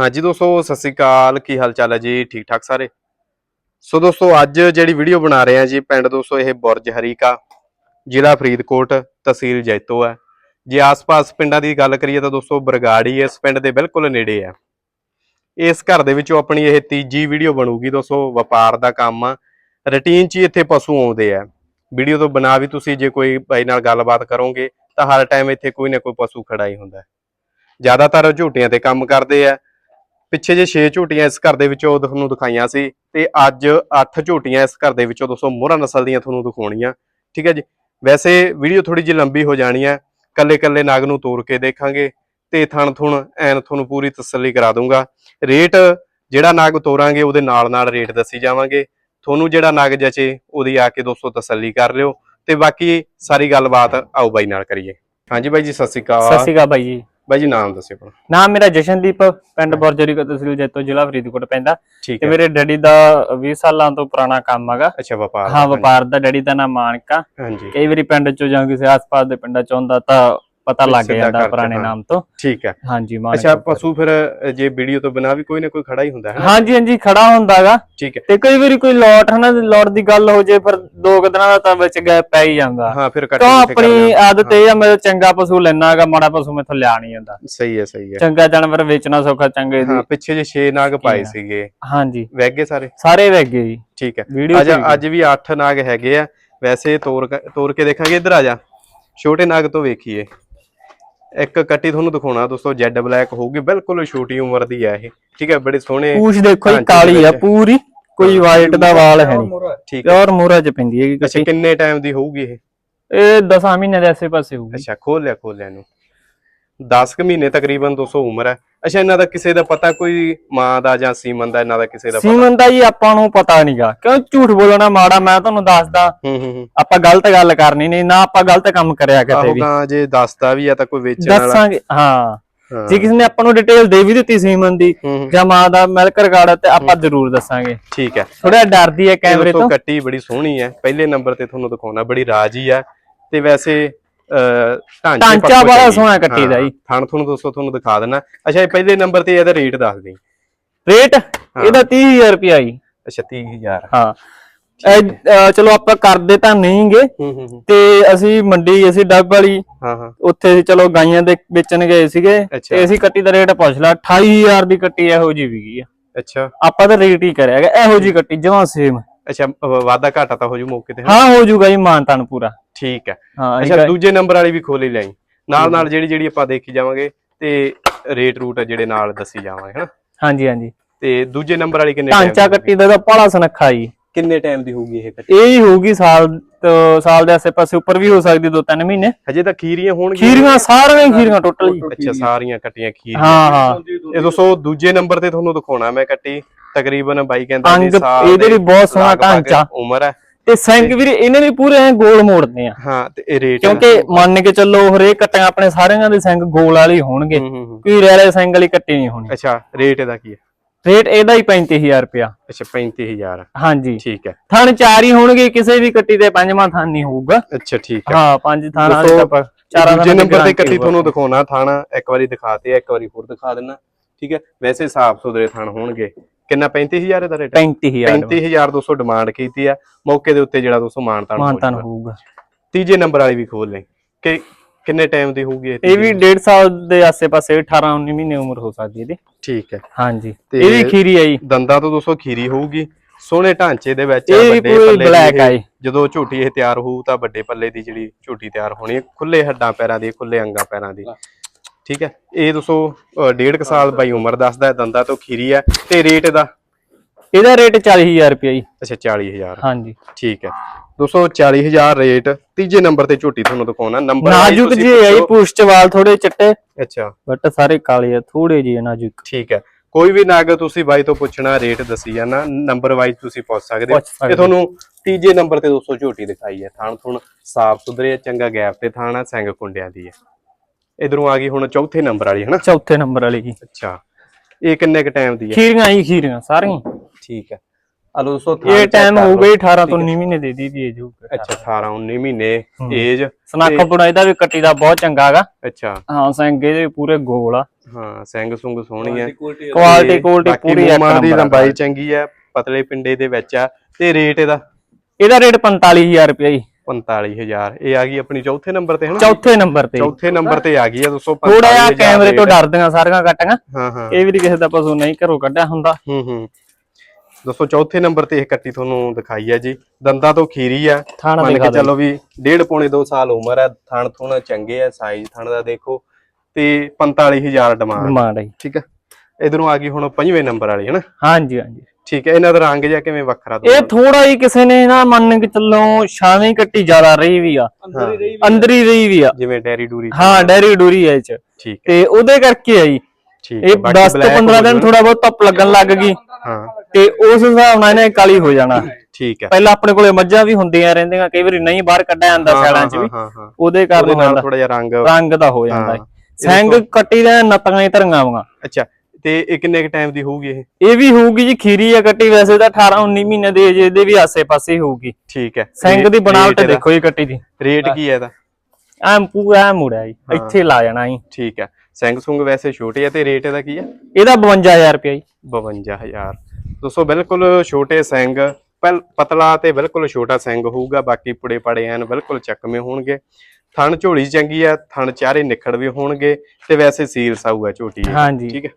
ਹਾਂਜੀ ਦੋਸਤੋ, ਸਤਿ ਸ੍ਰੀ ਅਕਾਲ। ਕੀ ਹਾਲ ਚਾਲ ਹੈ ਜੀ? ਠੀਕ ਠਾਕ ਸਾਰੇ? ਸੋ ਦੋਸਤੋ, ਅੱਜ ਜਿਹੜੀ ਵੀਡੀਓ ਬਣਾ ਰਹੇ ਹਾਂ ਜੀ, ਪਿੰਡ ਦੋਸਤੋ, ਇਹ ਬੁਰਜ ਹਰੀਕਾ, ਜ਼ਿਲ੍ਹਾ ਫਰੀਦਕੋਟ, ਤਹਿਸੀਲ ਜੈਤੋ ਹੈ। ਜੇ ਆਸ-ਪਾਸ ਪਿੰਡਾਂ ਦੀ ਗੱਲ ਕਰੀਏ ਤਾਂ ਦੋਸਤੋ, ਬਰਗਾੜੀ ਇਸ ਪਿੰਡ ਦੇ ਬਿਲਕੁਲ ਨੇੜੇ ਹੈ। ਇਸ ਘਰ ਦੇ ਵਿੱਚੋਂ ਆਪਣੀ ਇਹ ਤੀਜੀ ਵੀਡੀਓ ਬਣੂਗੀ ਦੋਸਤੋ, ਵਪਾਰ ਦਾ ਕੰਮ। ਆ ਰੁਟੀਨ 'ਚ ਹੀ ਇੱਥੇ ਪਸ਼ੂ ਆਉਂਦੇ ਆ ਵੀਡੀਓ ਤੋਂ ਬਣਾ ਵੀ ਤੁਸੀਂ ਜੇ ਕੋਈ ਬਾਈ ਨਾਲ ਗੱਲਬਾਤ ਕਰੋਗੇ, ਤਾਂ ਹਰ ਟਾਈਮ ਇੱਥੇ ਕੋਈ ਨਾ ਕੋਈ ਪਸ਼ੂ ਖੜਾ ਹੀ ਹੁੰਦਾ ਜ਼ਿਆਦਾਤਰ ਝੂਟੀਆਂ ਤੇ ਕੰਮ ਕਰਦੇ ਆ ਪਿੱਛੇ ਜੇ 6 ਝੂਟੀਆਂ ਇਸ ਘਰ ਦੇ ਵਿੱਚੋਂ ਤੁਹਾਨੂੰ ਦਿਖਾਈਆਂ ਸੀ ਤੇ ਅੱਜ 8 ਝੂਟੀਆਂ ਇਸ ਘਰ ਦੇ ਵਿੱਚੋਂ ਦੋਸਤੋ ਮੋਹਰਾ ਨਸਲ ਦੀਆਂ ਤੁਹਾਨੂੰ ਦਿਖਾਉਣੀਆਂ। ਠੀਕ ਹੈ ਜੀ? ਵੈਸੇ ਵੀਡੀਓ ਥੋੜੀ ਜਿਹੀ ਲੰਬੀ ਹੋ ਜਾਣੀ ਹੈ ਕੱਲੇ ਕੱਲੇ ਨਾਗ ਨੂੰ ਤੋੜ ਕੇ ਦੇਖਾਂਗੇ ਤੇ ਥਣ ਥੁਣ ਐਨ ਤੁਹਾਨੂੰ ਪੂਰੀ ਤਸੱਲੀ ਕਰਾ ਦੂੰਗਾ। ਰੇਟ ਜਿਹੜਾ ਨਾਗ ਤੋਰਾਂਗੇ ਉਹਦੇ ਨਾਲ ਨਾਲ ਰੇਟ ਦੱਸੀ ਜਾਵਾਂਗੇ। ਤੁਹਾਨੂੰ ਜਿਹੜਾ ਨਾਗ ਜਚੇ ਉਹਦੀ ਆ ਕੇ ਦੋਸਤੋ ਤਸੱਲੀ ਕਰ ਲਿਓ ਤੇ ਬਾਕੀ ਸਾਰੀ ਗੱਲਬਾਤ ਆਓ ਬਾਈ ਨਾਲ ਕਰੀਏ। ਹਾਂਜੀ ਬਾਈ ਜੀ, ਸਤਿ ਸ਼੍ਰੀ ਅਕਾਲ। ਸਤਿ ਸ਼੍ਰੀ ਅਕਾਲ ਬਾਈ ਜੀ। ਬਾਈ ਜੀ ਨਾਮ ਦੱਸਿਓ ਆਪਣਾ। ਨਾਮ ਮੇਰਾ ਜਸ਼ਨਦੀਪ ਪਿੰਡ ਬਰਜਰੀ ਕੋ ਤਹਿਸੀਲ ਜੈਤੋ ਜ਼ਿਲ੍ਹਾ ਫਰੀਦਕੋਟ ਪੈਂਦਾ। ਤੇ ਮੇਰੇ ਡੈਡੀ ਦਾ 20 ਸਾਲਾਂ ਤੋਂ ਪੁਰਾਣਾ ਕੰਮ ਹੈਗਾ। ਅੱਛਾ ਵਪਾਰ। ਹਾਂ ਵਪਾਰ ਦਾ ਡੈਡੀ ਦਾ ਨਾਮ ਮਾਨਕਾ। ਹਾਂਜੀ। ਕਈ ਵਾਰੀ ਪਿੰਡ ਚੋਂ ਜਾਂ ਕਿਸੇ ਆਸ-ਪਾਸ ਦੇ ਪਿੰਡਾਂ ਚੋਂ ਹੁੰਦਾ ਤਾਂ ਪਤਾ ਲੱਗ ਜਾਂਦਾ ਪੁਰਾਣੇ। ਨਾਮ ਤੋਂ। ਠੀਕ ਹੈ। ਹਾਂਜੀ ਅੱਛਾ ਪਸ਼ੂ ਫਿਰ ਜੇ ਵੀਡੀਓ ਤੋਂ ਬਿਨਾ ਵੀ ਕੋਈ ਨਾ ਕੋਈ ਖੜਾ ਹੀ ਹੁੰਦਾ ਹੈ? ਹਾਂਜੀ ਹਾਂਜੀ ਖੜਾ ਹੁੰਦਾਗਾ ਠੀਕ ਹੈ। ਤੇ ਕਈ ਵਾਰੀ ਕੋਈ ਲੋਟ ਹਨਾ ਲੋਟ ਦੀ ਗੱਲ ਹੋ ਜੇ ਫਿਰ ਦੋ ਕੁ ਦਿਨਾਂ ਦਾ ਤਾਂ ਵਿੱਚ ਗੈਪ ਪੈ ਹੀ ਜਾਂਦਾ। ਹਾਂ ਫਿਰ ਕੱਟ ਤਾਂ ਆਪਣੀ ਆਦਤ ਇਹ ਆ ਮੈਂ ਚੰਗਾ ਪਸ਼ੂ ਲੈਣਾਗਾ ਮਾੜਾ ਪਸ਼ੂ ਮੈਥੋਂ ਲਿਆ ਨਹੀਂ ਜਾਂਦਾ। ਸਹੀ ਹੈ ਸਹੀ ਹੈ। ਚੰਗਾ ਜਾਨਵਰ ਵੇਚਣਾ ਸੌਖਾ ਚੰਗੇ ਦੀ ਹਾਂ ਪਿੱਛੇ ਜੇ 6 ਨਾਗ ਪਾਏ। ਸੀਗੇ। ਹਾਂਜੀ। ਵੈਗੇ ਸਾਰੇ? ਸਾਰੇ ਵੈਗੇ ਜੀ। ਠੀਕ ਹੈ। ਅੱਜ ਅੱਜ ਵੀ 8 ਨਾਗ ਹੈਗੇ ਆ। ਵੈਸੇ ਤੋਰ ਤੋਰ ਕੇ ਦੇਖਾਂਗੇ ਇੱਧਰ ਆ ਜਾ। ਛੋਟੇ ਨਾਗ ਤੋਂ ਵੇਖੀਏ। ਇੱਕ ਕੱਟੀ ਤੁਹਾਨੂੰ ਦਿਖਾਉਣਾ ਦੋਸਤੋ ਜੈਡ ਬਲੈਕ ਹੋਊਗੀ ਬਿਲਕੁਲ ਛੋਟੀ ਉਮਰ ਦੀ ਆ ਇਹ। ਠੀਕ ਹੈ ਬੜੇ ਸੋਹਣੇ ਪੂਛ ਦੇਖੋ ਜੀ ਕਾਲੀ ਆ। ਪੂਰੀ ਕੋਈ ਵਾਈਟ ਦਾ ਵਾਲ ਹੈ ਨਹੀਂ। ਠੀਕ ਹੈ ਪਿਓਰ ਮੂਰਾ ਚ ਪੈਂਦੀ ਹੈਗੀ ਅੱਛਾ ਕਿੰਨੇ ਟਾਈਮ ਦੀ ਹੋਊਗੀ ਇਹ? ਇਹ 10 ਮਹੀਨੇ ਦੇ ਆਸੇ ਪਾਸੇ ਹੋਊਗੀ। ਅੱਛਾ ਖੋਲ ਲਿਆ ਖੋਲ ਲਿਆ ਇਹਨੂੰ। 10 ਕੁ ਮਹੀਨੇ ਤਕਰੀਬਨ 200 ਉਮਰ ਹੈ। ਅੱਛਾ ਇਹਨਾਂ ਦਾ ਕਿਸੇ ਦਾ ਪਤਾ ਕੋਈ ਮਾਂ ਦਾ ਜਾਂ ਸੀਮਨ ਦਾ ਇਹਨਾਂ ਦਾ ਕਿਸੇ ਦਾ ਪਤਾ? ਸੀਮਨ ਦਾ ਜੀ ਆਪਾਂ ਨੂੰ ਪਤਾ ਨਹੀਂਗਾ ਕਿਉਂ ਝੂਠ ਬੋਲਣਾ ਮਾੜਾ ਮੈਂ ਤੁਹਾਨੂੰ ਦੱਸਦਾ। ਹੂੰ ਹੂੰ ਹੂੰ। ਆਪਾਂ ਗਲਤ ਗੱਲ ਕਰਨੀ ਨਹੀਂ ਨਾ ਆਪਾਂ ਗਲਤ ਕੰਮ ਕਰਿਆ ਕਿਤੇ ਆਹੋ ਵੀ। ਗਾਂ ਜੇ ਦੱਸਦਾ ਵੀ ਆ ਤਾਂ ਕੋਈ ਵੇਚਣ ਵਾਲਾ। ਦੱਸਾਂਗੇ ਹਾਂ। ਹਾਂ। ਜੇ ਕਿਸੇ ਨੇ ਆਪਾਂ ਨੂੰ ਡਿਟੇਲ ਦੇ ਵੀ ਦਿੱਤੀ ਸੀਮਨ ਦੀ ਹੂੰ ਹੂੰ, ਜਾਂ ਮਾਂ ਦਾ ਮਿਲਕ ਰਿਕਾਰਡ ਤੇ ਆਪਾਂ ਜ਼ਰੂਰ ਦੱਸਾਂਗੇ। ਠੀਕ ਹੈ। ਥੋੜਾ ਡਰਦੀ ਹੈ ਕੈਮਰੇ ਤੋਂ। ਕੱਟੀ ਬੜੀ ਸੋਹਣੀ ਹੈ। ਪਹਿਲੇ ਨੰਬਰ ਤੇ ਤੁਹਾਨੂੰ ਦਿਖਾਉਣਾ ਬੜੀ ਰਾਜੀ ਹੈ। ਤੇ ਵੈਸੇ ਢਾਂਚੇ ਬੜਾ। ਸੋਹਣਾ ਕੱਟੀ ਦਾ ਜੀ। ਥਣ ਤੁਹਾਨੂੰ ਦੋਸਤੋ ਤੁਹਾਨੂੰ ਦਿਖਾ ਦੇਣਾ ਅੱਛਾ ਇਹ ਪਹਿਲੇ ਨੰਬਰ ਤੇ ਇਹਦਾ ਰੇਟ ਦੱਸ ਦੇਈ। ਰੇਟ? ਇਹਦਾ 30000 ਰੁਪਿਆ ਜੀ। ਅੱਛਾ 30000 ਹਾਂ। ਚਲੋ ਆਪਾਂ ਕਰਦੇ ਤਾਂ ਨਹੀਂਗੇ ਤੇ ਅਸੀਂ ਮੰਡੀ ਅਸੀਂ ਡੱਬ ਵਾਲੀ। ਹਾਂ ਹਾਂ। ਉੱਥੇ ਅਸੀਂ ਚਲੋ ਗਾਈਆਂ ਦੇ ਵੇਚਣ ਗਏ ਸੀਗੇ। ਤੇ ਅਸੀਂ ਕੱਟੀ ਦਾ ਰੇਟ ਪੁੱਛ ਲਿਆ 28000 ਦੀ ਕੱਟੀ ਇਹੋ ਜੀ ਵਿਕੀ ਆ। ਅੱਛਾ। ਆਪਾਂ ਤਾਂ ਰੇਟ ਹੀ ਕਰਿਆ ਹੈਗਾ ਇਹੋ ਜੀ ਕੱਟੀ ਜਮਾਂ ਸੇਮ ਅੱਛਾ ਵਾਧਾ ਘਾਟਾ ਤਾਂ ਹੋ ਜੂ ਮੌਕੇ ਤੇ ਹਾਂ ਹੋ ਜਾਊਗਾ ਜੀ ਮਾਨਤਾਨ ਪੂਰਾ। ਠੀਕ ਹੈ। ਅੱਛਾ ਦੂਜੇ ਨੰਬਰ ਵਾਲੀ ਵੀ ਖੋਲੀ ਲਈ ਨਾਲ ਨਾਲ ਜਿਹੜੀ ਜਿਹੜੀ ਆਪਾਂ ਦੇਖੀ ਜਾਵਾਂਗੇ ਤੇ ਰੇਟ ਰੂਟ ਆ ਜਿਹੜੇ ਨਾਲ ਦੱਸੀ ਜਾਵਾਂਗੇ ਹਨਾ? ਹਾਂਜੀ ਹਾਂਜੀ। ਤੇ ਦੂਜੇ ਨੰਬਰ ਵਾਲੀ ਕਿੰਨੇ ਢਾਂਚਾ ਦੀ ਕੱਟੀ ਦਾ ਤਾਂ ਪਾਲਾ ਸਨੱਖਾ ਜੀ। ਕਿੰਨੇ ਟਾਈਮ ਦੀ ਹੋਊਗੀ ਇਹ ਕੱਟੀ? ਇਹ ਹੀ ਹੋਊਗੀ ਸਾਲ ਸਾਲ ਦੇ ਆਸੇ ਪਾਸੇ ਉੱਪਰ ਵੀ ਹੋ ਸਕਦੀ ਦੋ ਤਿੰਨ ਮਹੀਨੇ। ਹਜੇ ਤਾਂ ਖੀਰੀਆਂ ਹੋਣਗੀਆਂ। ਖੀਰੀਆਂ ਸਾਰੀਆਂ ਹੀ ਖੀਰੀਆਂ ਟੋਟਲ ਜੀ ਅੱਛਾ ਸਾਰੀਆਂ ਕੱਟੀਆਂ ਖੀਰੀਆਂ। ਹਾਂ ਹਾਂ। ਇਹ ਦੋਸਤੋ ਦੂਜੇ ਨੰਬਰ ਤੇ ਤੁਹਾਨੂੰ ਦਿਖਾਉਣਾ ਮੈਂ ਕੱਟੀ। ਤਕਰੀਬਨ ਬਾਈ ਕਹਿੰਦਾ ਸਾਲ ਇਹਦੇ ਵੀ ਬਹੁਤ ਸੋਹਣਾ ਢਾਂਚਾ। ਉਮਰ ਹੈ। ਤੇ ਸਿੰਘ ਵੀ ਇਹਨੇ ਵੀ ਪੂਰੇ ਐਂ ਗੋਲ ਮੋੜਦੇ ਆ। ਹਾਂ ਤੇ ਇਹ ਰੇਟ ਕਿਉਂਕਿ ਮੰਨ ਕੇ ਚੱਲੋ ਹਰੇਕ ਕੱਟੀਆਂ ਆਪਣੇ ਸਾਰਿਆਂ ਦੇ ਸਿੰਘ ਗੋਲ ਵਾਲੇ ਹੀ ਹੋਣਗੇ। ਕੋਈ ਰੇਲੇ ਸਿੰਘ ਵਾਲੀ ਕੱਟੀ ਨਹੀਂ ਹੋਣੀ। ਅੱਛਾ ਰੇਟ ਇਹਦਾ ਕੀ ਹੈ ਰੇਟ ਇਹਦਾ ਹੀ 35000 ਰੁਪਿਆ ਅੱਛਾ 35000 ਹਾਂਜੀ। ਠੀਕ ਹੈ। ਥਣ ਚਾਰ ਹੀ ਹੋਣਗੇ ਕਿਸੇ ਵੀ ਕੱਟੀ ਤੇ ਪੰਜਵਾਂ ਥਣ ਨਹੀਂ ਹੋਊਗਾ। ਅੱਛਾ ਠੀਕ ਹੈ। ਹਾਂ ਪੰਜ ਥਾਣਾ ਦੇ ਦੋਸਤੋ, ਤਾਂ ਚਾਰਾਂ ਦੀ ਨੰਬਰ ਤੇ ਕੱਟੀ। ਤੁਹਾਨੂੰ ਦਿਖਾਉਣਾ ਥਾਣਾ ਇੱਕ ਵਾਰੀ ਦਿਖਾਤੇ ਇੱਕ ਵਾਰੀ ਹੋਰ ਦਿਖਾ ਦੇਣਾ। ਠੀਕ ਹੈ ਵੈਸੇ ਸਾਫ਼ ਸੁਥਰੇ ਥਣ ਹੋਣਗੇ। ਕਿੰਨਾ 35000 ਦਾ ਰੇਟ 35000 35200 ਡਿਮਾਂਡ ਕੀਤੀ ਆ। ਮੌਕੇ ਦੇ ਉੱਤੇ ਜਿਹੜਾ ਦੋਸਤੋ ਮਾਨਤਾਨ ਮਾਨਤਾਨ। ਹੋਊਗਾ। ਤੀਜੇ ਨੰਬਰ ਵਾਲੀ ਵੀ ਖੋਲ ਲੈ ਕਿ ਕਿੰਨੇ ਟਾਈਮ ਦੀ ਹੋਊਗੀ ਇਹ ਵੀ 1.5 ਸਾਲ ਦੇ ਆਸੇ-ਪਾਸੇ 18 19 ਮਹੀਨੇ ਉਮਰ ਹੋ ਸਕਦੀ ਇਹਦੀ। ਠੀਕ ਹੈ। ਹਾਂਜੀ। ਇਹ ਵੀ ਖੀਰੀ ਆ ਜੀ। ਦੰਦਾਂ ਤੋਂ ਦੋਸਤੋ ਖੀਰੀ ਹੋਊਗੀ। ਸੋਹਣੇ ਢਾਂਚੇ ਦੇ ਵਿੱਚ ਇਹ ਵੀ ਵੱਡੇ ਪੂਰੀ ਪੱਲੇ ਦੀ। ਜਦੋਂ ਝੋਟੀ ਇਹ ਤਿਆਰ ਹੋਊ ਤਾਂ ਵੱਡੇ ਪੱਲੇ ਦੀ ਜਿਹੜੀ ਝੋਟੀ ਤਿਆਰ ਹੋਣੀ ਹੈ। ਖੁੱਲੇ ਹੱਡਾਂ ਪੈਰਾਂ ਦੀ ਖੁੱਲੇ ਅੰਗਾਂ ਪੈਰਾਂ ਦੀ। ਠੀਕ ਹੈ? ਇਹ ਦੋਸਤੋ ਡੇਢ ਕੁ ਸਾਲ ਬਾਈ ਉਮਰ ਦੱਸਦਾ ਦੰਦਾਂ ਤੋਂ ਖੀਰੀ ਹੈ ਤੇ ਰੇਟ ਦਾ ਇਹਦਾ ਰੇਟ 40000 ਰੁਪਏ ਜੀ। ਅੱਛਾ 40000 ਹਾਂਜੀ। ਠੀਕ ਹੈ। ਦੋਸਤੋ 40000 ਰੇਟ ਤੀਜੇ ਨੰਬਰ ਤੇ ਝੋਟੀ ਤੁਹਾਨੂੰ ਦਿਖਾਉਣਾ। ਨੰਬਰ ਨਾਜ਼ੁਕ ਜੀ ਹੈ ਜੀ ਵਾਲ ਥੋੜੇ ਚਿੱਟੇ ਅੱਛਾ। ਬਟ ਸਾਰੇ ਕਾਲੇ ਆ ਥੋੜੇ ਜਿਹੇ ਨਾਜ਼ੁਕ। ਠੀਕ ਹੈ। ਕੋਈ ਵੀ ਨਾਗ ਤੁਸੀਂ ਬਾਈ ਤੋਂ ਪੁੱਛਣਾ ਰੇਟ ਦੱਸੀ ਜਾਣਾ ਨੰਬਰ ਵਾਈਜ਼ ਤੁਸੀਂ ਪੁੱਛ ਸਕਦੇ ਹੋ। ਤੇ ਤੁਹਾਨੂੰ ਤੀਜੇ ਨੰਬਰ ਤੇ ਦੋਸਤੋ ਝੋਟੀ ਦਿਖਾਈ ਹੈ। ਥਾਣ ਥੁਣ ਸਾਫ਼ ਸੁਥਰੇ ਚੰਗਾ ਗੈਪ ਤੇ ਥਾਣ ਸਿੰਘ ਕੁੰਡਿਆਂ ਦੀ ਹੈ। ਇਧਰੋਂ ਆ ਗਈ ਹੁਣ ਚੌਥੇ ਨੰਬਰ ਵਾਲੀ ਹੈ ਨਾ ਚੌਥੇ ਨੰਬਰ ਵਾਲੀ ਜੀ। ਅੱਛਾ। ਇਹ ਕਿੰਨੇ ਕ ਟਾਈਮ ਦੀ ਹੈ? ਖੀਰੀਆਂ ਹੀ ਖੀਰੀਆਂ ਸਾਰੀਆਂ। ਠੀਕ ਹੈ। ਹਲੋ ਦੋਸਤੋ ਥਾਣ ਇਹ ਟਾਈਮ। ਹੋਊਗਾ ਜੀ 18 ਤੋਂ 19 ਮਹੀਨੇ ਦੇ ਦੀ ਦੀ ਏਜ ਅੱਛਾ 18 19 ਮਹੀਨੇ ਹੂੰ। ਏਜ ਸਨਾਖਾ ਪੁਣਾ ਇਹਦਾ ਵੀ ਕੱਟੀ ਦਾ ਬਹੁਤ ਚੰਗਾ ਹੈਗਾ। ਅੱਛਾ। ਹਾਂ ਸਿੰਘ ਇਹਦੇ ਪੂਰੇ ਗੋਲ ਆ। ਹਾਂ ਸਿੰਘ ਸੁੰਗ ਸੋਹਣੀ ਹੈ। ਕੁਆਲਿਟੀ ਕੁਆਲਿਟੀ ਪੂਰੀ ਇੱਕ ਮੂੰਹਾਂ ਦੀ ਆ। ਲੰਬਾਈ ਚੰਗੀ ਹੈ ਪਤਲੇ ਪਿੰਡੇ ਦੇ ਵਿੱਚ ਆ। ਤੇ ਰੇਟ ਇਹਦਾ? ਇਹਦਾ ਰੇਟ 45000 ਰੁਪਏ ਜੀ। 45000 ਇਹ ਆ ਗਈ ਆਪਣੀ ਚੌਥੇ ਨੰਬਰ ਤੇ ਹਨਾ? ਚੌਥੇ ਨੰਬਰ ਤੇ। ਚੌਥੇ ਨੰਬਰ ਤੇ ਆ ਗਈ ਆ ਦੋਸਤੋ ਥੋੜਾ ਜਿਹਾ 45,000 ਕੈਮਰੇ ਤੋਂ। ਡਰਦੀਆਂ ਸਾਰੀਆਂ ਕੱਟੀਆਂ। ਹਾਂ ਹਾਂ। ਇਹ ਵੀ ਕਿਸੇ ਦਾ ਪਸ਼ੂ ਨਹੀਂ ਘਰੋਂ ਕੱਢਿਆ ਹੁੰਦਾ। ਹੂੰ ਹੂੰ। ਦੋਸਤੋ ਚੌਥੇ ਨੰਬਰ ਤੇ ਇਹ ਕੱਟੀ ਤੁਹਾਨੂੰ ਦਿਖਾਈ ਹੈ ਜੀ। ਦੰਦਾਂ ਤੋਂ ਖੀਰੀ ਆ। ਥਾਣਾ ਮੰਨ ਕੇ ਚੱਲੋ ਵੀ ਡੇਢ ਪੌਣੇ 2 ਸਾਲ ਉਮਰ ਹੈ ਥਣ ਥੁਣ ਚੰਗੇ ਆ ਸਾਈਜ਼ ਥਣ ਦਾ ਦੇਖੋ। ਤੇ 45000 ਡਿਮਾਂਡ। ਡਿਮਾਂਡ ਹੈ। ਠੀਕ ਹੈ ਇਧਰੋਂ ਆ ਗਈ ਹੁਣ ਪੰਜਵੇਂ ਨੰਬਰ ਵਾਲੀ ਹੈ ਨਾ ਹਾਂਜੀ ਹਾਂਜੀ। ਠੀਕ ਹੈ ਇਹਨਾਂ ਦਾ ਰੰਗ ਜਿਹਾ ਕਿਵੇਂ ਵੱਖਰਾ ਇਹ ਥੋੜਾ ਹੀ ਕਿਸੇ ਨੇ ਨਾ ਮੰਨ ਕੇ ਚੱਲੋ ਛਾਵੇਂ ਕੱਟੀ ਜ਼ਿਆਦਾ ਰਹੀ ਵੀ ਆ। ਹਾਂ, ਅੰਦਰ ਹੀ ਰਹੀ ਵੀ ਆ। ਜਿਵੇਂ ਡੈਰੀ ਡੂਰੀ ਹਾਂ ਡੈਰੀ ਡੂਰੀ ਐ ਇਹ ਚ। ਠੀਕ ਹੈ। ਤੇ ਉਹਦੇ ਕਰਕੇ ਆ ਜੀ ਠੀਕ ਇਹ ਬਾਕੀ 10 ਤੋਂ black 15 ਦਿਨ ਹੋ ਥੋੜਾ ਬਹੁਤ ਧੁੱਪ ਲੱਗਣ ਲੱਗ ਗਈ। ਹਾਂ। ਤੇ ਉਸ ਹਿਸਾਬ ਨਾਲ ਇਹਨੇ ਕਾਲੀ ਹੋ ਜਾਣਾ। ਠੀਕ ਹੈ। ਪਹਿਲਾਂ ਆਪਣੇ ਕੋਲੇ ਮੱਝਾਂ ਵੀ ਹੁੰਦੀਆਂ ਰਹਿੰਦੀਆਂ ਕਈ ਵਾਰੀ ਨਹੀਂ ਬਾਹਰ ਕੱਢਿਆ ਜਾਂਦਾ ਹਾਂ, ਸੈਲਾਂ ਚ ਵੀ। ਹਾਂ ਹਾਂ। ਉਹਦੇ ਕਾਰਨ ਥੋੜਾ ਜਿਹਾ ਰੰਗ ਰੰਗ ਦਾ ਹੋ ਜਾਂਦਾ ਹਾਂ। ਹੈ। ਸਿੰਘ ਕੱਟੀ ਦੇ ਨਤੀਆਂ ਹੀ ਧਰੀਆਂ ਵਾਂ। ਅੱਛਾ ਤੇ ਇਹ ਕਿੰਨੇ ਕ ਟਾਈਮ ਦੀ ਹੋਊਗੀ ਇਹ? ਇਹ ਵੀ ਹੋਊਗੀ ਜੀ ਖੀਰੀ ਆ ਕੱਟੀ ਵੈਸੇ ਤਾਂ 18 19 ਮਹੀਨੇ ਦੇ ਜੇ ਇਹਦੇ ਵੀ ਆਸੇ-ਪਾਸੇ ਹੋਊਗੀ। ਠੀਕ ਹੈ। ਸਿੰਘ ਦੀ ਬਣਾਵਟ ਦੇਖੋ ਜੀ ਕੱਟੀ ਦੀ। ਰੇਟ ਕੀ ਹੈ ਇਹਦਾ? ਐ ਪੂਰਾ ਐਂ ਮੁੜਿਆ ਜੀ। ਇੱਥੇ ਲਾ ਜਾਣਾ ਜੀ। ਠੀਕ ਹੈ। ਸਿੰਘ ਸੁੰਗ ਵੈਸੇ ਛੋਟੇ ਆ ਤੇ ਰੇਟ ਇਹਦਾ ਕੀ ਹੈ? ਇਹਦਾ 52000 ਰੁਪਏ ਜੀ। 52000 ਦੋਸਤੋ ਬਿਲਕੁਲ ਛੋਟੇ ਪਹਿਲ ਪਤਲਾ ਤੇ ਬਿਲਕੁਲ ਛੋਟਾ ਸਿੰਘ ਹੋਊਗਾ ਬਾਕੀ ਪੁੜੇ ਪੜੇ ਐਨ ਬਿਲਕੁਲ ਚੱਕਵੇਂ ਹੋਣਗੇ। ਥਣ ਝੋਲੀ ਚੰਗੀ ਆ ਥਣ ਚਾਰੇ ਨਿਖੜ ਵੀ ਹੋਣਗੇ ਤੇ ਵੈਸੇ ਸੀਲ ਸਾਊ ਆ ਝੋਟੀ। ਠੀਕ ਹੈ।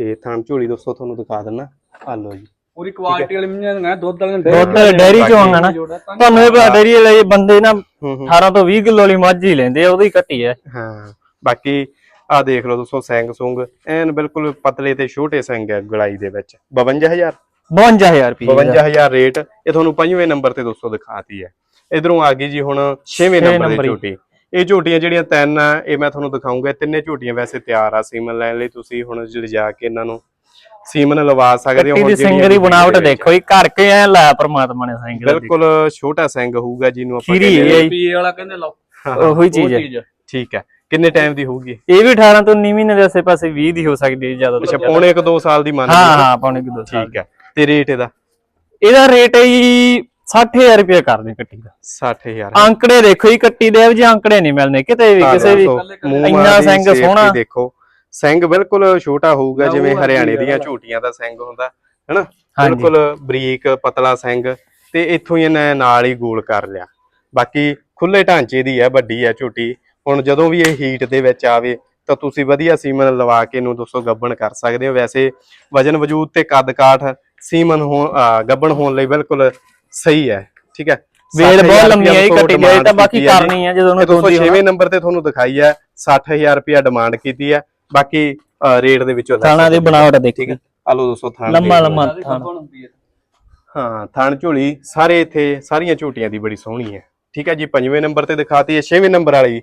ਇਹ ਥਣ ਝੋਲੀ ਦੋਸਤੋ ਤੁਹਾਨੂੰ ਦਿਖਾ ਦਿੰਨਾ। ਆ ਲਓ ਜੀ। ਪੂਰੀ ਕੁਆਲਿਟੀ ਵਾਲੀ ਮੀਆਂ ਦੀਆਂ ਦੁੱਧ ਵਾਲੀਆਂ ਦੁੱਧ ਡੈਰੀ ਚੋਂ ਆਉਣਾ ਨਾ। ਤੁਹਾਨੂੰ ਇਹ ਪਤਾ ਡੈਰੀ ਵਾਲੇ ਬੰਦੇ ਨਾ ਹੂੰ ਹੂੰ। 18 ਤੋਂ 20 ਕਿਲੋ ਵਾਲੀ ਮੱਝ ਹੀ ਲੈਂਦੇ ਆ ਉਹਦੀ ਕੱਟੀ ਹੈ ਹਾਂ ਬਾਕੀ ਆ ਦੇਖ ਲਓ ਦੋਸਤੋ ਸਿੰਘ ਸੁੰਗ। ਐਨ ਬਿਲਕੁਲ ਪਤਲੇ ਤੇ ਛੋਟੇ ਸਿੰਘ ਹੈ ਗਲਾਈ ਦੇ ਵਿੱਚ। 52000 52000 ਰੁਪਏ 52000 ਰੇਟ। ਇਹ ਤੁਹਾਨੂੰ ਪੰਜਵੇਂ ਨੰਬਰ ਤੇ ਦੋਸਤੋ ਦਿਖਾਤੀ ਹੈ ਇਧਰੋਂ ਆ ਗਈ ਜੀ ਹੁਣ 6ਵੇਂ ਛੇ ਨੰਬਰ ਦੀ ਹੀ। ਇਹ ਝੋਟੀਆਂ ਜਿਹੜੀਆਂ ਤਿੰਨ ਆ ਇਹ ਮੈਂ ਤੁਹਾਨੂੰ ਦਿਖਾਉਂਗਾ। ਇਹ ਤਿੰਨੇ ਝੋਟੀਆਂ ਵੈਸੇ ਤਿਆਰ ਆ ਸੀਮਨ ਲੈਣ ਲਈ। ਤੁਸੀਂ ਹੁਣ ਲਿਜਾ ਕੇ ਇਹਨਾਂ ਨੂੰ ਸੀਮਨ ਲਵਾ ਸਕਦੇ ਹੋ। ਹੁਣ ਦੀ ਜਿਹੜੀਆਂ ਸਿੰਘ ਦੀ ਬਣਾਵਟ। ਦੇਖੋ ਜੀ ਘਰ ਕੇ ਐ ਲਾਇਆ ਪ੍ਰਮਾਤਮਾ ਨੇ ਸਿੰਘ ਦਾ ਬਿਲਕੁਲ ਛੋਟਾ ਸਿੰਘ ਹੋਊਗਾ ਜਿਹਨੂੰ ਆਪਾਂ ਕਹਿੰਦੇ। ਪੀਏ ਵਾਲਾ ਕਹਿੰਦੇ ਲਓ। ਉਹੀ ਚੀਜ਼ ਹੈ। ਠੀਕ ਹੈ। ਕਿੰਨੇ ਟਾਈਮ ਦੀ ਹੋਊਗੀ? ਇਹ ਵੀ 18 ਤੋਂ 19 ਮਹੀਨੇ ਦੇ ਆਸੇ ਪਾਸੇ 20 ਦੀ ਹੋ ਸਕਦੀ ਹੈ ਜ਼ਿਆਦਾ ਅੱਛਾ। ਪੌਣੇ 1 2 ਸਾਲ ਦੀ ਮੰਨ ਹਾਂ ਹਾਂ ਪੌਣੇ ਕਿਲੋ ਠੀਕ ਹੈ। ਤੇ ਰੇਟ ਇਹਦਾ? ਇਹਦਾ ਰੇਟ ਹੈ ਜੀ 60000 ਰੁਪਏ ਕਰਦੇ ਕੱਟੀ ਦਾ। 60000 ਅੰਕੜੇ ਦੇਖੋ ਜੀ ਕੱਟੀ ਦੇ ਜਿਹੇ ਅੰਕੜੇ ਨਹੀਂ ਮਿਲਣੇ ਕਿਤੇ ਵੀ ਕਿਸੇ ਵੀ। ਇੰਨਾ ਸਿੰਘ ਸੋਹਣਾ। ਦੇਖੋ। ਸਿੰਘ ਬਿਲਕੁਲ ਛੋਟਾ ਹੋਊਗਾ ਜਿਵੇਂ ਹਰਿਆਣੇ ਦੀਆਂ। ਝੋਟੀਆਂ ਦਾ ਸਿੰਘ ਹੁੰਦਾ ਹੈਨਾ। ਬਿਲਕੁਲ ਬਰੀਕ ਪਤਲਾ ਸਿੰਘ ਤੇ ਇੱਥੋਂ ਹੀ ਇਹਨੇ ਨਾਲ ਹੀ ਗੋਲ ਕਰ ਲਿਆ। ਬਾਕੀ ਖੁੱਲੇ ਢਾਂਚੇ ਦੀ ਹੈ ਵੱਡੀ ਹੈ ਝੋਟੀ। ਹੁਣ ਜਦੋਂ ਵੀ ਇਹ ਹੀਟ ਦੇ ਵਿੱਚ ਆਵੇ ਤਾਂ ਤੁਸੀਂ ਵਧੀਆ ਸੀਮਨ ਲਵਾ ਕੇ ਇਹਨੂੰ ਦੋਸਤੋ ਗੱਬਣ ਕਰ ਸਕਦੇ ਹੋ। ਵੈਸੇ ਵਜਨ ਵਜੂਦ ਤੇ ਕੱਦ ਕਾਠ ਸੀਮਨ ਹੋ ਗੱਬਣ ਹੋਣ ਲਈ ਬਿਲਕੁਲ ਸਹੀ ਹੈ ਠੀਕ ਹੈ। ਵੇਲ 60,000 ਬਹੁਤ ਲੰਮੀ ਹੈ ਕੱਟੀ ਇਹ ਤਾਂ ਬਾਕੀ। ਕਰਨੀ ਹੈ ਜਦੋਂ ਦੋਸਤੋ ਦੋਦੀ 6ਵੇਂ ਨੰਬਰ ਤੇ ਤੁਹਾਨੂੰ ਦਿਖਾਈ ਹੈ 60000 ਰੁਪਇਆ ਡਿਮਾਂਡ ਕੀਤੀ ਹੈ। ਬਾਕੀ ਰੇਟ ਦੇ ਵਿੱਚੋਂ ਥਾਣਾ ਦੀ ਬਣਾਵਟ ਠੀਕ ਦੇਖੀ। ਹੈ ਆ ਲਓ ਦੋਸਤੋ ਥਾਣ ਲੰਮਾ। ਲੰਮਾ ਥਾਣ। ਹੈ ਥਾਣ ਝੋਲੀ ਸਾਰੇ ਇੱਥੇ ਸਾਰੀਆਂ ਝੋਟੀਆਂ ਦੀ ਬੜੀ ਸੋਹਣੀ ਹੈ। ਠੀਕ ਹੈ ਜੀ ਪੰਜਵੇਂ ਨੰਬਰ ਤੇ ਦਿਖਾਤੀ ਹੈ ਛੇਵੇਂ ਨੰਬਰ ਵਾਲੀ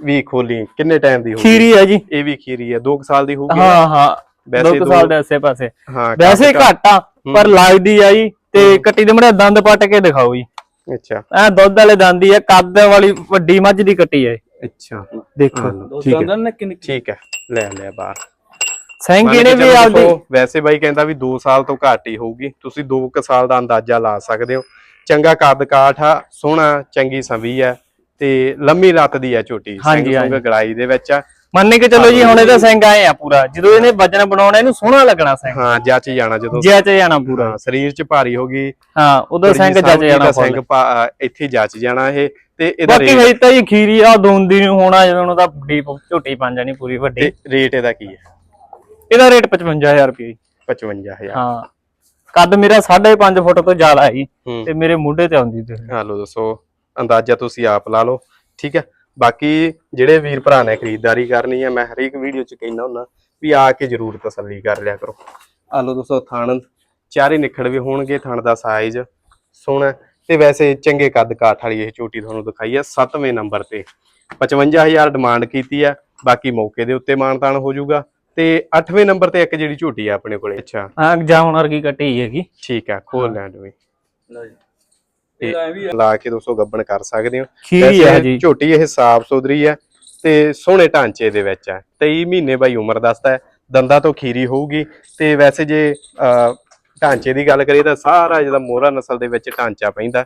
ਵੀ ਖੋਲੀ। ਕਿੰਨੇ ਟਾਈਮ ਦੀ ਹੋਊਗੀ? ਖੀਰੀ ਹੈ ਜੀ। ਇਹ ਵੀ ਖੀਰੀ ਹੈ 2 ਸਾਲ ਦੀ ਹੋਊਗੀ ਹਾਂ ਹਾਂ ਵੈਸੇ ਦੋ ਕੁ ਦੋ- ਸਾਲ ਦੇ ਆਸੇ ਪਾਸੇ ਹਾਂ ਵੈਸੇ ਘੱਟ ਆ ਪਰ ਲੱਗਦੀ ਆ ਜੀ। ਤੇ ਕੱਟੀ ਦੇ ਮੜੇ ਦੰਦ ਪੱਟ ਕੇ ਦਿਖਾਓ ਜੀ। ਅੱਛਾ। ਐ ਦੁੱਧ ਵਾਲੇ ਦੰਦੀ ਆ ਕੱਦ ਵਾਲੀ ਵੱਡੀ ਮੱਝ ਦੀ ਕੱਟੀ ਹੈ ਅੱਛਾ ਦੇਖੋ ਹਾਂ, ਠੀਕ ਹੈ। ਠੀਕ ਹੈ ਲੈ ਲਿਆ ਬਾਹਰ। ਸਿੰਘ ਮੰਨ ਕੇ ਇਹਨੇ ਵੀ ਆਪਦੀ ਵੈਸੇ ਬਾਈ ਕਹਿੰਦਾ ਵੀ 2 ਸਾਲ ਤੋਂ ਘੱਟ ਹੀ ਹੋਊਗੀ। ਤੁਸੀਂ 2 ਕ ਸਾਲ ਦਾ ਅੰਦਾਜ਼ਾ ਲਾ ਸਕਦੇ ਹੋ। ਚੰਗਾ ਕੱਦ ਕਾਠ ਆ ਸੋਹਣਾ ਚੰਗੀ ਸੰਵੀ ਹੈ ਤੇ ਲੰਮੀ ਲੱਤ ਦੀ ਹੈ ਝੋਟੀ। ਸੁੰਗ ਦੇ ਵਿੱਚ ਆ। ਮੰਨ ਕੇ ਚੱਲੋ ਜੀ ਹੁਣ ਇਹਦਾ ਸਿੰਘ ਆਏ ਆ ਪੂਰਾ। ਜਦੋਂ ਇਹਨੇ ਵਜਨ ਬਣਾਉਣਾ ਇਹਨੂੰ ਸੋਹਣਾ ਲੱਗਣਾ ਸਿੰਘ। ਹਾਂ ਜੱਚ ਜਾਣਾ ਜਦੋਂ। ਜਿਆ ਚ ਜਾਣਾ ਪੂਰਾ। ਹਾਂ, ਸਰੀਰ 'ਚ ਭਾਰੀ ਹੋ ਗਈ। ਹਾਂ ਉਦੋਂ ਸਿੰਘ ਜੱਜ ਜਾਣਾ ਸਿੰਘ ਇੱਥੇ ਜੱਚ ਜਾਣਾ ਇਹ ਤੇ ਇਹਦਾ ਬਾਕੀ ਰੇਟ ਹੈ ਤਾਂ ਇਹ ਖੀਰੀ ਆ ਦੋਂਦੀ ਨੂੰ ਹੋਣਾ ਜਦੋਂ ਉਹਦਾ ਡੀਪ ਝੋਟੀ ਬਣ ਜਾਣੀ ਪੂਰੀ ਵੱਡੀ। ਰੇਟ ਇਹਦਾ ਕੀ ਹੈ? ਇਹਦਾ ਰੇਟ 55000 ਰੁਪਏ ਜੀ। 55000 ਹਾਂ। ਕੱਦ ਮੇਰਾ 5.5 ਫੁੱਟ ਤੋਂ ਜ਼ਿਆਦਾ ਹੈ ਜੀ ਹੂੰ। ਤੇ ਮੇਰੇ ਮੋਢੇ ਤੇ ਆਉਂਦੀ ਤੇ। ਹਾਲੋ ਦੱਸੋ। ਅੰਦਾਜ਼ਾ ਤੁਸੀਂ ਆਪ ਲਾ ਲਓ। ਠੀਕ ਹੈ। ਬਾਕੀ ਜਿਹੜੇ ਵੀਰ ਭਰਾ ਨੇ ਖਰੀਦਦਾਰੀ ਕਰਨੀ ਹੈ ਮੈਂ ਹਰੇਕ ਵੀਡੀਓ 'ਚ ਕਹਿੰਦਾ ਹੁੰਦਾ ਵੀ ਆ ਕੇ ਜ਼ਰੂਰ ਤਸੱਲੀ ਕਰ ਲਿਆ ਕਰੋ। ਆਲੋ ਦੋਸਤੋ ਥਣ। ਚਾਰੇ ਨਿਖੜ ਵੀ ਹੋਣਗੇ ਥਣ ਦਾ ਸਾਈਜ਼ ਸੋਹਣਾ ਤੇ ਵੈਸੇ ਚੰਗੇ ਕੱਦ ਕਾਠ ਵਾਲੀ ਇਹ ਝੋਟੀ ਤੁਹਾਨੂੰ ਦਿਖਾਈ ਹੈ 7ਵੇਂ ਨੰਬਰ ਤੇ। 55000 ਡਿਮਾਂਡ ਕੀਤੀ ਹੈ ਬਾਕੀ ਮੌਕੇ ਦੇ ਉੱਤੇ ਮਾਨਤਾਨ ਹੋ ਜਾਊਗਾ। ਤੇ 8ਵੇਂ ਨੰਬਰ ਤੇ ਇੱਕ ਜਿਹੜੀ ਝੋਟੀ ਆ ਆਪਣੇ ਕੋਲੇ ਅੱਛਾ। ਹਾਂ ਜਾਉਣ ਵਰਗੀ ਕੱਟੀ ਹੈਗੀ। ਠੀਕ ਆ ਖੋਲ ਲੈਣ ਵੀ ਲਓ ਜੀ। ਤੇ। ਲਾ ਕੇ ਦੋਸਤੋ ਗੱਬਣ ਕਰ ਸਕਦੇ ਹੋ। ਵੈਸੇ ਹੈ ਇਹ ਜੀ। ਝੋਟੀ ਇਹ ਸਾਫ਼ ਸੁਥਰੀ ਹੈ ਤੇ ਸੋਹਣੇ ਢਾਂਚੇ ਦੇ ਵਿੱਚ ਹੈ 23 ਮਹੀਨੇ ਬਾਈ ਉਮਰ ਦੱਸਦਾ ਹੈ। ਦੰਦਾਂ ਤੋਂ ਖੀਰੀ ਹੋਊਗੀ ਤੇ ਵੈਸੇ ਜੇ ਢਾਂਚੇ ਦੀ ਗੱਲ ਕਰੀਏ ਤਾਂ ਸਾਰਾ ਜਿਹੜਾ ਮੋਹਰਾ ਨਸਲ ਦੇ ਵਿੱਚ ਢਾਂਚਾ ਪੈਂਦਾ।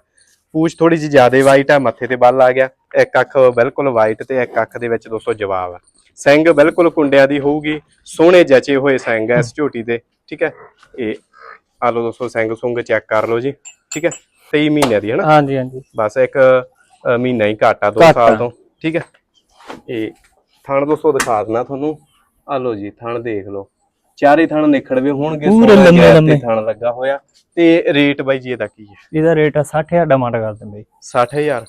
ਪੂਛ ਥੋੜੀ ਜਿਹੀ ਜ਼ਿਆਦਾ ਵਾਈਟ ਹੈ ਮੱਥੇ ਤੇ ਬੱਲ ਆ ਗਿਆ। ਇੱਕ ਅੱਖ ਬਿਲਕੁਲ ਵਾਈਟ ਤੇ ਇੱਕ ਅੱਖ ਦੇ ਵਿੱਚ ਦੋਸਤੋ ਜਵਾਬ ਹੈ ਸਿੰਘ ਬਿਲਕੁਲ ਕੁੰਡਿਆਂ ਦੀ ਹੋਊਗੀ। ਸੋਹਣੇ ਜਚੇ ਹੋਏ ਸਿੰਘ ਐ ਇਸ ਝੋਟੀ ਦੇ। ਠੀਕ ਹੈ। ਇਹ ਆ ਲਓ ਦੋਸਤੋ ਸਿੰਘ ਸੁੰਗ ਚੈੱਕ ਕਰ ਲਓ ਜੀ। ਠੀਕ ਹੈ। 23 ਮਹੀਨਿਆਂ ਦੀ ਹੈ ਨਾ? ਹਾਂਜੀ ਹਾਂਜੀ। ਬਸ ਇੱਕ ਮਹੀਨਾ ਹੀ ਘੱਟ ਆ 2 ਘੱਟ। ਸਾਲ। ਤੋਂ ਠੀਕ ਹੈ? ਇਹ ਥਣ ਦੋਸਤੋ ਦਿਖਾ ਦਿੰਦਾ ਤੁਹਾਨੂੰ। ਆ ਲਓ ਜੀ ਥਣ ਦੇਖ ਲਓ। ਚਾਰੇ ਥਣ ਨਿਖੜਵੇ ਹੋਣਗੇ ਪੂਰੇ ਲੰਮੇ- ਲੰਮੇ। ਥਣ ਲੱਗਾ ਹੋਇਆ। ਤੇ ਰੇਟ ਬਾਈ ਜੀ ਇਹਦਾ ਕੀ ਹੈ? ਇਹਦਾ ਰੇਟ ਆ 60000 ਡਿਮਾਂਡ ਕਰਦੇ ਬਈ 60000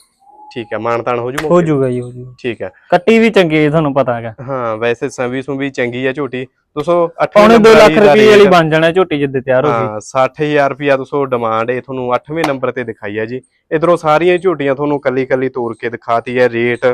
ਠੀਕ ਹੈ ਮਾਨਤਾਨ ਹੋ ਜੂ ਹੋ ਜਾਊਗਾ ਜੀ ਹੋ ਜਾਊਗਾ ਠੀਕ ਹੈ। ਕੱਟੀ ਵੀ ਚੰਗੀ ਹੈ ਤੁਹਾਨੂੰ ਪਤਾ ਹੈਗਾ। ਹਾਂ ਵੈਸੇ ਸੰਵੀ ਸੁੰਵੀ ਚੰਗੀ ਹੈ ਝੋਟੀ। ਦੋਸਤੋ 8 ਪੌਣੇ 2 ਲੱਖ ਰੁਪਏ ਵਾਲੀ ਬਣ ਜਾਣਾ ਝੋਟੀ ਜਿੱਦੇ ਤਿਆਰ ਹੋ ਗਈ। ਹਾਂ 60000 ਰੁਪਿਆ ਦੋਸਤੋ ਡਿਮਾਂਡ ਇਹ ਤੁਹਾਨੂੰ 8ਵੇਂ ਨੰਬਰ ਤੇ ਦਿਖਾਈ ਹੈ ਜੀ। ਇਧਰੋਂ ਸਾਰੀਆਂ ਝੋਟੀਆਂ ਤੁਹਾਨੂੰ ਕੱਲੀ ਕੱਲੀ ਤੋੜ ਕੇ ਦਿਖਾਤੀ ਹੈ ਰੇਟ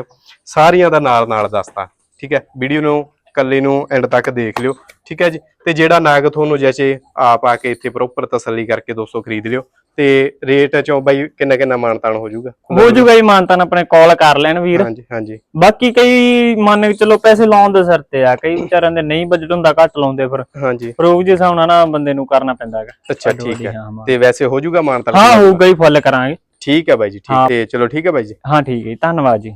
ਸਾਰੀਆਂ ਦਾ ਨਾਲ ਨਾਲ ਦੱਸਤਾ ਠੀਕ ਹੈ? ਵੀਡੀਓ ਨੂੰ ਕੱਲੀ ਨੂੰ ਐਂਡ ਤੱਕ ਦੇਖ ਲਿਓ ਠੀਕ ਹੈ ਜੀ? ਤੇ ਜਿਹੜਾ ਨਾਗ ਤੁਹਾਨੂੰ ਜੈਸੇ ਆਪ ਆ ਕੇ ਇੱਥੇ ਪ੍ਰੋਪਰ ਤਸੱਲੀ ਕਰਕੇ ਦੋਸਤੋ ਖਰੀਦ ਲਿਓ। ਤੇ ਰੇਟ ਚੋਂ ਬਾਈ ਕਿੰਨਾ ਕਿੰਨਾ ਮਾਨਤਾਨ ਹੋ ਜਾਊਗਾ? ਹੋ ਜਾਊਗਾ ਜੀ ਮਾਨਤਨ ਆਪਣੇ ਕਾਲ ਕਰ ਲੈਣ ਵੀਰ। ਹਾਂਜੀ ਹਾਂਜੀ। ਬਾਕੀ ਕਈ ਮੰਨ ਕੇ ਚਲੋ ਪੈਸੇ ਲਾਉਣ ਦੇ ਸਿਰ ਤੇ ਆ ਕਈ ਵਿਚਾਰਿਆਂ ਦੇ ਨਹੀਂ ਬਜਟ ਹੁੰਦਾ ਘੱਟ ਲਾਉਂਦੇ ਫਿਰ। ਹਾਂਜੀ। ਪ੍ਰੂਫ ਦੇ ਹਿਸਾਬ ਨਾਲ ਨਾ ਬੰਦੇ ਨੂੰ ਕਰਨਾ ਪੈਂਦਾ ਹੈਗਾ। ਅੱਛਾ ਠੀਕ ਹੈ। ਤੇ ਵੈਸੇ ਹੋ ਜਾਊਗਾ ਮਾਨਤਾਨ? ਹਾਂ ਹੋਊਗਾ ਹੀ ਫੁੱਲ ਕਰਾਂਗੇ। ਠੀਕ ਹੈ ਬਾਈ ਜੀ ਠੀਕ। ਤੇ ਚਲੋ ਠੀਕ ਹੈ ਬਾਈ ਜੀ। ਹਾਂ ਠੀਕ ਹੈ ਜੀ, ਧੰਨਵਾਦ ਜੀ।